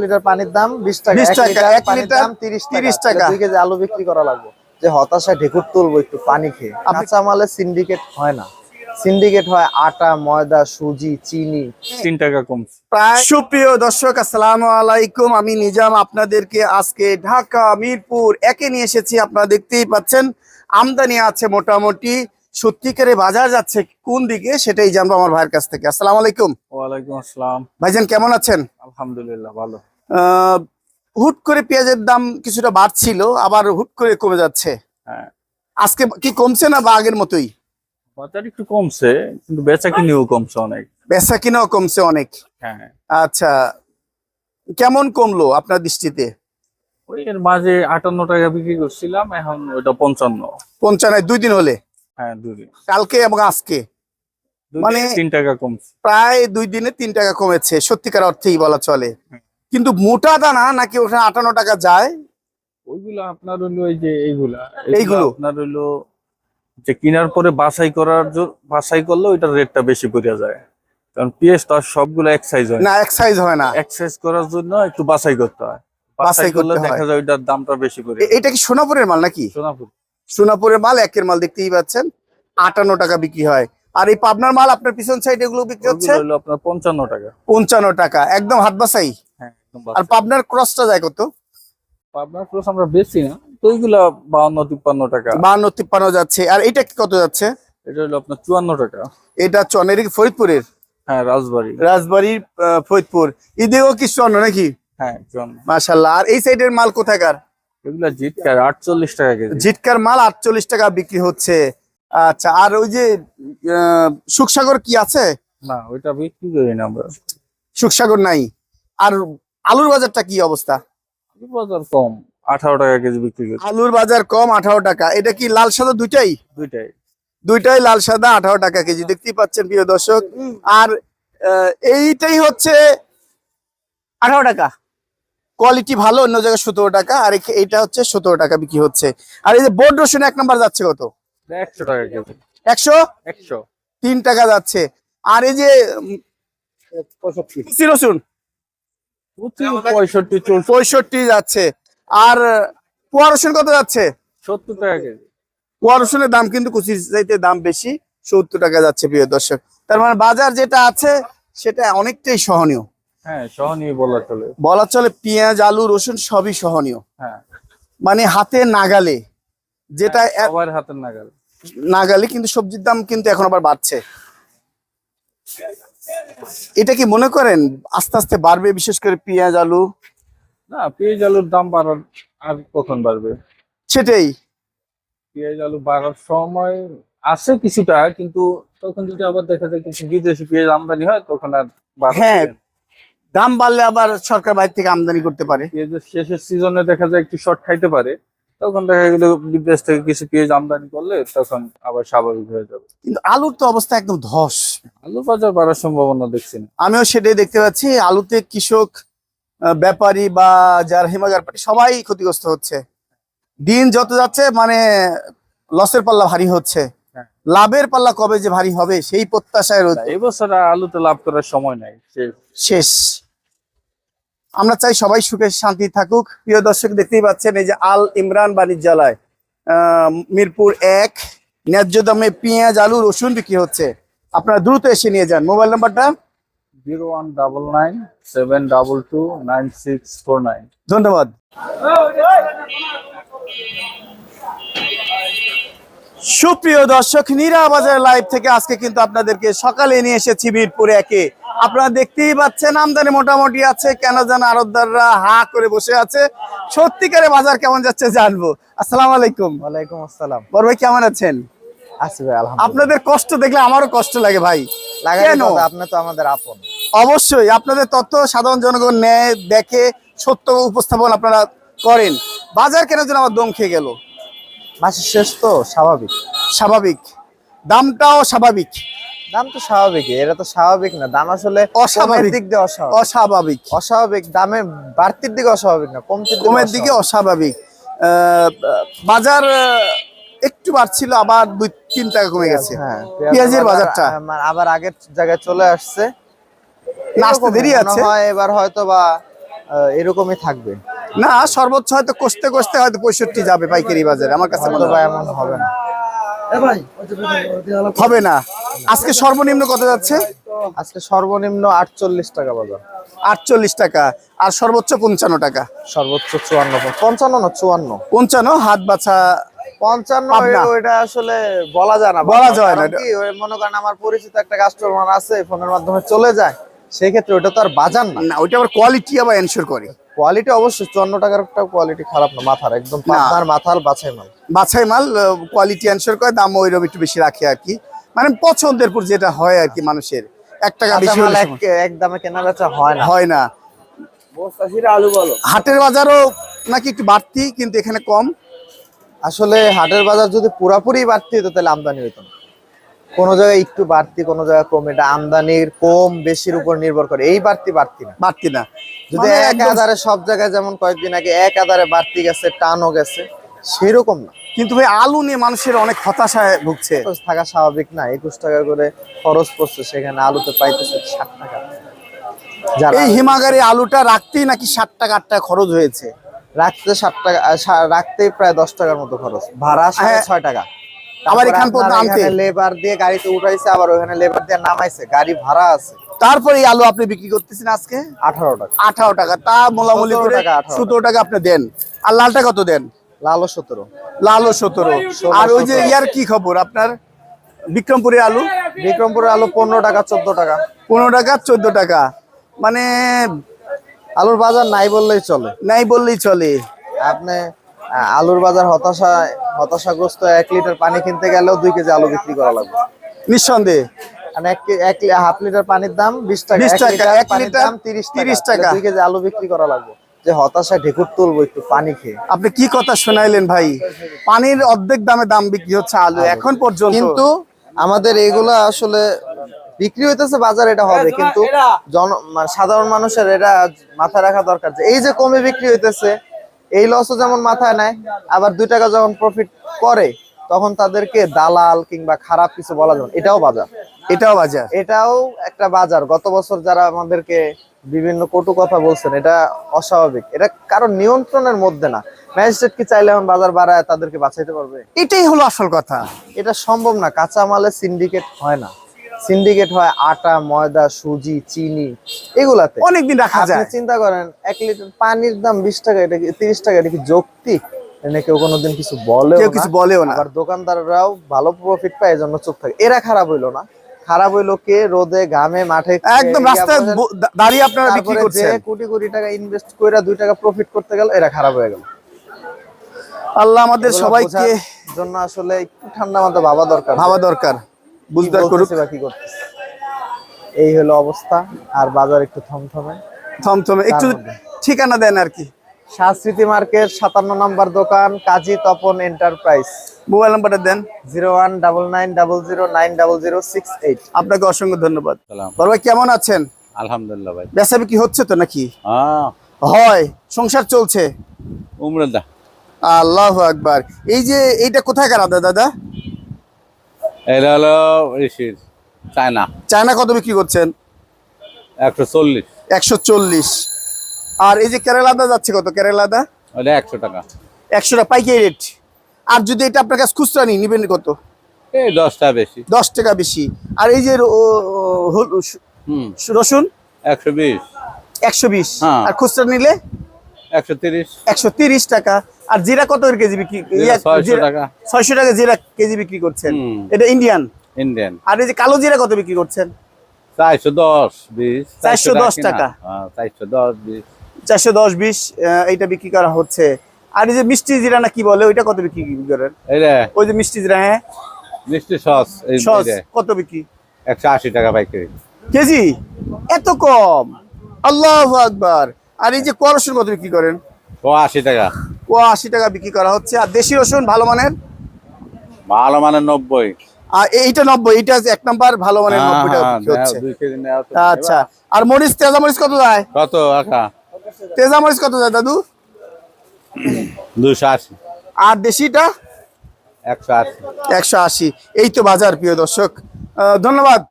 Litre পানির দাম বিশ টাকা 20 টাকা, এক লিটার দাম তিরিশ টাকা। দুই কেজি আলু বিক্রি করা লাগবে। যে হতাশায় ঢেকুর তুলবো একটু পানি খেয়ে। কাঁচা মালে সিন্ডিকেট হয় না। সিন্ডিকেট হয় আটা ময়দা সুজি চিনি। তিন টাকা কমছে প্রায় সুপ্রিয় দর্শক আসসালামু আলাইকুম। আমি নিজাম আপনাদেরকে আজকে ঢাকা মিরপুর একে নিয়ে এসেছি। আপনারা দেখতেই পাচ্ছেন আমদানি আছে মোটামুটি। সত্যিকারে বাজার যাচ্ছে কোন দিকে সেটাই জানব আমার ভাইয়ের কাছ থেকে। আসসালামু আলাইকুম। ওয়ালাইকুম আসসালাম। ভাইজান কেমন আছেন? আলহামদুলিল্লাহ ভালো। হুট করে পেঁয়াজের দাম কিছুটা বাড়ছিল আবার হুট করে কমে যাচ্ছে। হ্যাঁ। আজকে কি কমছে না বা আগের মতোই? বাজার একটু কমছে কিন্তু বেচা কিনেও কমছে অনেক। বেচা কিনাও কমছে অনেক। হ্যাঁ। আচ্ছা কেমন কমলো আপনার দৃষ্টিতে? ওই এর মাঝে আটান্ন টাকা বিক্রি করছিলাম এখন ওইটা পঞ্চান্ন। পঞ্চান্ন দুই দিন হলে। হ্যাঁ দুদিন। কালকে এবং আজকে। মানে- তিন টাকা কমছে। প্রায় দুই দিনে তিন টাকা কমেছে সত্যিকার অর্থেই বলা চলে। কিন্তু মোটা দানা নাকি ওখানে আটান্ন টাকা যায়? ওইগুলো আপনার হইল এই যে এইগুলা। এইগুলো? আপনার হইল যে কেনার পরে বাছাই করার বাছাই করলে ওইটার রেটটা বেশি পড়ে যায়। কারণ পিএস তো আর সবগুলো এক সাইজ হয় না। এক সাইজ হয় না। এক সাইজ করার জন্য একটু বাছাই করতে হয়। বাছাই বাছাই করলে দেখা যায় ওইটার দামটা বেশি পড়ে এটা কি সোনাপুরের মাল নাকি? সোনাপুর। সোনাপুরের মাল একের মাল দেখতেই পাচ্ছেন। আটান্ন টাকা বিক্রি হয়। আর এই পাবনার মাল আপনার পিছন সাইড এগুলো বিক্রি হচ্ছে? আপনার পঞ্চান্ন টাকা। পঞ্চান্ন টাকা একদম হাত বাসাই হ্যাঁ আর পাবনার ক্রসটা যায় কত? পাবনার ক্রস আমরা বেচি না তো ওইগুলা তিপ্পান্ন টাকা। বাহান্ন তিপ্পান্ন যাচ্ছে। আর এটা কি কত যাচ্ছে? এটা হলো আপনার চুয়ান্ন টাকা। এটা ফরিদপুরের? হ্যাঁ রাজবাড়ি। রাজবাড়ির ফরিদপুর। ঈদেও কি নাকি? হ্যাঁ চুয়ান্ন। মাশাল্লাহ আর এই সাইডের মাল কোথাকার? এগুলা জিটকার আটচল্লিশ টাকা কেজি। জিটকার মাল আটচল্লিশ টাকা বিক্রি হচ্ছে। আচ্ছা আর ওই যে সুখসাগর কি আছে? না ওইটা বিক্রি করি না আমরা। সুখসাগর নাই। আর আলুর বাজারটা কি অবস্থা? আলুর বাজার কম আঠারো টাকা কেজি বিক্রি করি আলুর বাজার কম আঠারো টাকা। এটা কি লাল সাদা দুইটাই? দুইটাই। দুইটাই লাল সাদা আঠারো টাকা কেজি। দেখতেই পাচ্ছেন প্রিয় দর্শক। আর এইটাই হচ্ছে আঠারো টাকা। কোয়ালিটি ভালো অন্য জায়গায় সতেরো টাকা আর এইটা হচ্ছে সতেরো টাকা বিক্রি হচ্ছে। আর এই যে বোর্ড রসুন এক নাম্বার যাচ্ছে কত? একশো টাকা একশো? একশো। তিন টাকা যাচ্ছে। আর এই যে রসুন? পঁয়ষট্টি পঁয়ষট্টি যাচ্ছে। আর পোয়া রসুন কত যাচ্ছে? সত্তর টাকা কেজি। পোয়া রসুনের দাম কিন্তু কুচি চাইতে দাম বেশি। সত্তর টাকা যাচ্ছে প্রিয় দর্শক। তার মানে বাজার যেটা আছে সেটা অনেকটাই সহনীয়। হ্যাঁ সহনীয় বলা চলে। বলা চলে পেঁয়াজ আলু রসুন সবই সহনীয়। হ্যাঁ। মানে হাতে নাগালে যেটা এ- সবার হাতের নাগাল। নাগালে কিন্তু সবজির দাম কিন্তু এখন আবার বাড়ছে। এটা কি মনে করেন আস্তে আস্তে বাড়বে বিশেষ করে পেঁয়াজ আলু? না পেঁয়াজ আলুর দাম বাড়ার আর কখন বাড়বে? সেটাই। পেঁয়াজ আলু বাড়ার সময় আছে কিছুটা কিন্তু তখন যদি আবার দেখা যায় কিছু বিদেশি পেঁয়াজ আমদানি হয় তখন আর হ্যাঁ। দাম বাড়লে আবার সরকার বাইরে থেকে আমদানি করতে পারে। শেষের সিজনে দেখা যায় একটু শর্ট খাইতে পারে তখন দেখা গেল বিদেশ থেকে কিছু পেঁয়াজ আমদানি করলে তখন আবার স্বাভাবিক হয়ে যাবে। কিন্তু আলুর তো অবস্থা একদম ধস। আলু বাজার বাড়ার সম্ভাবনা দেখছি না। আমিও সেটাই দেখতে পাচ্ছি আলুতে কৃষক ব্যাপারী বা যার হিমাগার পার্টি সবাই ক্ষতিগ্রস্ত হচ্ছে। দিন যত যাচ্ছে মানে লসের পাল্লা ভারী হচ্ছে। লাভের পাল্লা কবে যে ভারী হবে সেই প্রত্যাশায় রয়েছে। এবছর আলুতে লাভ করার সময় নাই। শেষ। আমরা চাই সবাই সুখে শান্তি থাকুক। প্রিয় দর্শক দেখতেই পাচ্ছেন এই যে আল ইমরান বাণিজ্যালয় আহ, মিরপুর এক ন্যায্য দামে পেঁয়াজ আলু রসুন বিক্রি হচ্ছে। আপনারা দ্রুত এসে নিয়ে যান। মোবাইল নাম্বারটা? Zero one double nine seven double two nine six four nine. ধন্যবাদ। সুপ্রিয় দর্শক নীরা বাজার লাইভ থেকে আজকে কিন্তু আপনাদেরকে সকালে নিয়ে এসেছি মিরপুর একে। আপনারা দেখতেই পাচ্ছেন আমদানি মোটামুটি আছে কেন যেন আরবদাররা হা করে বসে আছে। সত্যিকারে বাজার কেমন যাচ্ছে জানব। আসসালাম আলাইকুম। ওয়ালাইকুম আসসালাম। বড় ভাই কেমন আছেন? আপনাদের কষ্ট দেখলে আমারও কষ্ট লাগে ভাই। কেন? আপনি তো আমাদের আপন। অবশ্যই আপনাদের তথ্য সাধারণ জনগণ নেয় দেখে সত্য উপস্থাপন আপনারা করেন। বাজার কেন যেন আমার দম খেয়ে গেল? মাসের শেষ তো স্বাভাবিক। স্বাভাবিক। দামটাও স্বাভাবিক। দাম তো স্বাভাবিকই এটা তো স্বাভাবিক না। দাম আসলে অস্বাভাবিক। দিক দিয়ে অস্বাভাবিক। অস্বাভাবিক। দামে বাড়তির দিকে অস্বাভাবিক না কমতির কমের দিকে অস্বাভাবিক। বাজার একটু বাড়ছিল আবার দুই তিন টাকা কমে গেছে। হ্যাঁ পেঁয়াজের বাজারটা? আবার আগের জায়গায় চলে আসছে। আসতে দেরি আছে। এবার হয়তো বা এরকমই থাকবে। না সর্বোচ্চ হয়তো কষতে কষতে হয়তো পঁয়ষট্টি যাবে পাইকারি বাজারে আমার কাছে মনে হয়। এমন হবে না। হবে না। আজকে সর্বনিম্ন কত যাচ্ছে? আজকে সর্বনিম্ন আটচল্লিশ টাকা বাজার। আটচল্লিশ টাকা আর সর্বোচ্চ পঞ্চান্ন টাকা। সর্বোচ্চ চুয়ান্ন পঞ্চান্ন না চুয়ান্ন? পঞ্চান্ন হাত বাছা পঞ্চান্ন ওইটা আসলে বলা যায় না। বলা যায় না, ওই মনে করেন আমার পরিচিত একটা কাস্টমার আছে ফোনের মাধ্যমে চলে যায় সেক্ষেত্রে ওটা তো আর বাজার না। না ওইটা আবার কোয়ালিটি আবার এনশোর করে। কোয়ালিটি অবশ্যই চুয়ান্ন টাকার একটা কোয়ালিটি খারাপ না মাথার একদম। পাবনার মাথার বাছাই মাল। বাছাই মাল কোয়ালিটি এনশোর করে দাম ওইরকম একটু বেশি রাখে আর কি। মানে পছন্দের পর যেটা হয় আর কি মানুষের। এক টাকা বেশি মাল এক দামে কেনা বেচা হয় না। হয় না। আলু বলো। হাটের বাজারও নাকি একটু বাড়তি কিন্তু এখানে কম। আসলে হাটের বাজার যদি পুরাপুরি বাড়তি হতো তাহলে আমদানি হতো না। কোনো জায়গায় একটু বাড়তি কোনো জায়গায় কম। এটা আমদানির কম বেশির উপর নির্ভর করে। এই বাড়তি বাড়তি না। বাড়তি না। যদি মানে এক আধারে সব জায়গায় যেমন কয়েকদিন আগে এক আধারে বাড়তি গেছে টানও গেছে সেরকম না। কিন্তু ভাই আলু নিয়ে মানুষের অনেক হতাশায় ভুগছে। থাকা স্বাভাবিক না। একুশ টাকা করে খরচ পড়ছে সেখানে আলুতে পাইতেছে ষাট টাকা। এই হিমাগারে আলুটা রাখতেই নাকি ষাট টাকা আট টাকা খরচ হয়েছে। রাখতে ষাট টাকা রাখতেই প্রায় দশ টাকার মতো খরচ। ভাড়া সাড়ে হ্যাঁ। ছয় টাকা। আবার এখান পর্যন্ত আনতে। লেবার দিয়ে গাড়িতে উঠাইছে আবার ওখানে লেবার দিয়ে নামাইছে গাড়ি ভাড়া আছে। তারপরে আলু আপনি বিক্রি করতেছেন আজকে? আঠারো টাকা। আঠারো টাকা। তা মোলামুলি করে সতেরো টাকা আপনি দেন। আর লালটা কত দেন? লালও সতেরো। লালও সতেরো। আর ওই যে ইয়ার কি খবর আপনার? বিক্রমপুরের আলু? বিক্রমপুরের আলু পনেরো টাকা চোদ্দ টাকা। পনেরো টাকা চোদ্দ টাকা। মানে আলুর বাজার নাই বললেই চলে। নাই বললেই চলে। আপনি আলুর বাজার হতাশা হতাশাগ্রস্ত এক লিটার পানি কিনতে গেলেও দুই কেজি আলু বিক্রি করা লাগবে। নিঃসন্দেহে। মানে হাফ লিটার পানির দাম বিশ টাকা 20 এক লিটার তিরিশ টাকা। দুই কেজি আলু বিক্রি করা লাগবে। যে ঢেকুর তুলবো একটু পানি খেয়ে। আপনি কি কথা শোনাইলেন ভাই? পানির অর্ধেক দামে দাম বিক্রি হচ্ছে আলু। এখন পর্যন্ত। কিন্তু আমাদের এগুলা আসলে বিক্রি হইতেছে বাজার এটা হবে। কিন্তু জন মানে সাধারণ মানুষের এটা মাথায় রাখা দরকার যে এই যে কমে বিক্রি হইতেছে এই লসও যেমন মাথায় নেয় আবার দুই টাকা যখন প্রফিট করে তখন তাদেরকে দালাল কিংবা খারাপ কিছু বলা যাবে এটাও বাজার। এটাও বাজার। এটাও একটা বাজার। গত বছর যারা আমাদেরকে বিভিন্ন কটু কথা বলছেন এটা অস্বাভাবিক। এটা কারণ নিয়ন্ত্রণের মধ্যে না। ম্যাজিস্ট্রেট কি চাইলে এখন বাজার বাড়ায় তাদেরকে বাঁচাইতে পারবে? এটাই হলো আসল কথা। এটা সম্ভব না। কাঁচা মালের সিন্ডিকেট হয় না। সিন্ডিকেট হয় আটা ময়দা সুজি চিনি এগুলাতে। অনেকদিন রাখা আপনি যায়। চিন্তা করেন এক লিটার পানির দাম বিশ টাকা এটা কি তিরিশ টাকা এটা কি যৌক্তিক? এনে কেউ কোনোদিন কিছু বলে কেউ কিছু বলেও না। আবার দোকানদাররাও ভালো প্রফিট পায় এজন্য চুপ থাকে। এরা খারাপ হইল না। খারাপ হইল কে? রোদে ঘামে মাঠে একদম রাস্তায় দাঁড়িয়ে আপনারা বিক্রি করছেন। কোটি কোটি টাকা ইনভেস্ট কইরা দুই টাকা প্রফিট করতে গেল এরা খারাপ হয়ে গেল। আল্লাহ আমাদের সবাইকে জন্য আসলে একটু ঠান্ডা মাথা ভাবা দরকার। ভাবা দরকার। কি বুঝতে করুক বা কি করতেছে? এই হলো অবস্থা আর বাজার একটু থমথমে। থমথমে একটু ঠিকানা দেন আর কি। সাংস্কৃতি মার্কেট সাতান্ন নম্বর দোকান কাজী তপন এন্টারপ্রাইজ। মোবাইল নাম্বারটা দেন। Zero one double nine double zero nine double zero six eight. আপনাকে অসংখ্য ধন্যবাদ। সালাম। বড় ভাই কেমন আছেন? আলহামদুলিল্লাহ ভাই। বেচা বিক্রি হচ্ছে তো নাকি? হ্যাঁ। হয় সংসার চলছে। উমরদা আল্লাহ আকবার। এই যে এইটা কোথায় কারা দাদা? এটা হলো ঋষির চায়না। চায়না কত বিক্রি করছেন? একশো চল্লিশ। একশো চল্লিশ। আর এই যে কেরালাদা যাচ্ছে কত? কেরালাদা ওটা একশো টাকা। একশো টাকা পাইকারি রেট আর যদি এটা আপনার কাছে খুচরা নিই নিবেন কত? এই দশটা বেশি। দশ টাকা বেশি। আর এই যে রসুন? একশো বিশ। একশো বিশ। হ্যাঁ। আর খুচরা নিলে? একশো তিরিশ। একশো তিরিশ টাকা। আর জিরা কত করে কেজি বিক্রি? টাকা। ছয়শো টাকা জিরা কেজি বিক্রি করছেন। এটা ইন্ডিয়ান ইন্ডিয়ান আর এই যে কালো জিরা কত বিক্রি করছেন? চারশো দশ বিশ। 410 কিনা। টাকা। হ্যাঁ চারশো দশ বিশ। চারশো দশ বিশ এইটা বিক্রি করা হচ্ছে। আর এই যে মিষ্টি জিরা না কি বলে ওইটা কত বিক্রি করেন? রে ওই যে মিষ্টি জিরা হ্যাঁ? মিষ্টি সস সস কত বিক্রি? একশো আশি টাকা পাইকারি। কেজি? এত কম। আল্লাহ আকবার। আর এই যে ক কত বিক্রি করেন? ও আশি টাকা। ও আশি টাকা বিক্রি করা হচ্ছে। আর দেশি রসুন ভালো মানের? ভালো মানে নব্বই। আর এইটা নব্বই এইটা এক নাম্বার ভালো মানের হ্যাঁ, নব্বই টাকা হ্যাঁ, হচ্ছে। আচ্ছা আর মরিচ তেজা মরিচ কত যায় কত আকা? তেজা মরিচ কত যায় দাদু? দুশো আশি। আর দেশিটা? একশো আশি। একশো আশি। এই তো বাজার প্রিয় দর্শক। ধন্যবাদ।